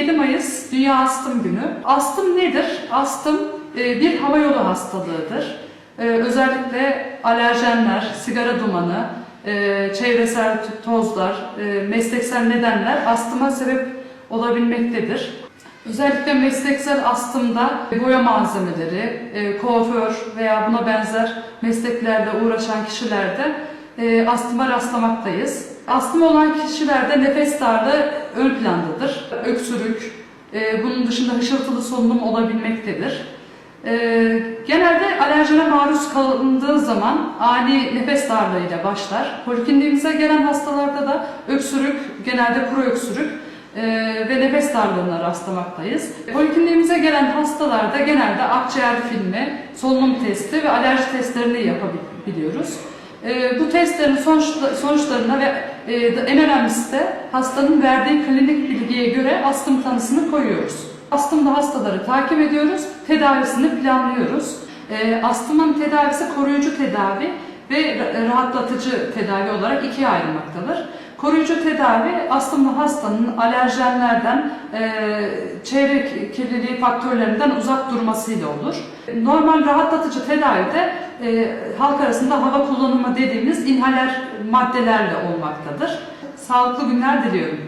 7 Mayıs Dünya Astım Günü. Astım nedir? Astım e, bir hava yolu hastalığıdır. E, özellikle alerjenler, sigara dumanı, e, çevresel tozlar, mesleksel nedenler astıma sebep olabilmektedir. Özellikle mesleksel astımda boya malzemeleri, kuaför veya buna benzer mesleklerle uğraşan kişilerde e, astıma rastlamaktayız. Astım olan kişilerde nefes darlığı ön plandadır. Öksürük, e, bunun dışında hışırtılı solunum olabilmektedir. E, genelde alerjene maruz kalındığı zaman ani nefes darlığıyla başlar. Polikliniğimize gelen hastalarda da öksürük, genelde kuru öksürük e, ve nefes darlığına rastlamaktayız. Polikliniğimize gelen hastalarda genelde akciğer filmi, solunum testi ve alerji testlerini yapabiliyoruz. E, bu testlerin sonuçla- sonuçlarına ve e, en önemlisi de hastanın verdiği klinik bilgiye göre astım tanısını koyuyoruz. Astımda hastaları takip ediyoruz, tedavisini planlıyoruz. E, astımın tedavisi koruyucu tedavi ve ra- rahatlatıcı tedavi olarak ikiye ayrılmaktadır. Koruyucu tedavi astımlı hastanın alerjenlerden, e, çevre kirliliği faktörlerinden uzak durmasıyla olur. Normal rahatlatıcı tedavide e, halk arasında hava kullanımı dediğimiz inhaler maddelerle olmaktadır. Sağlıklı günler diliyorum.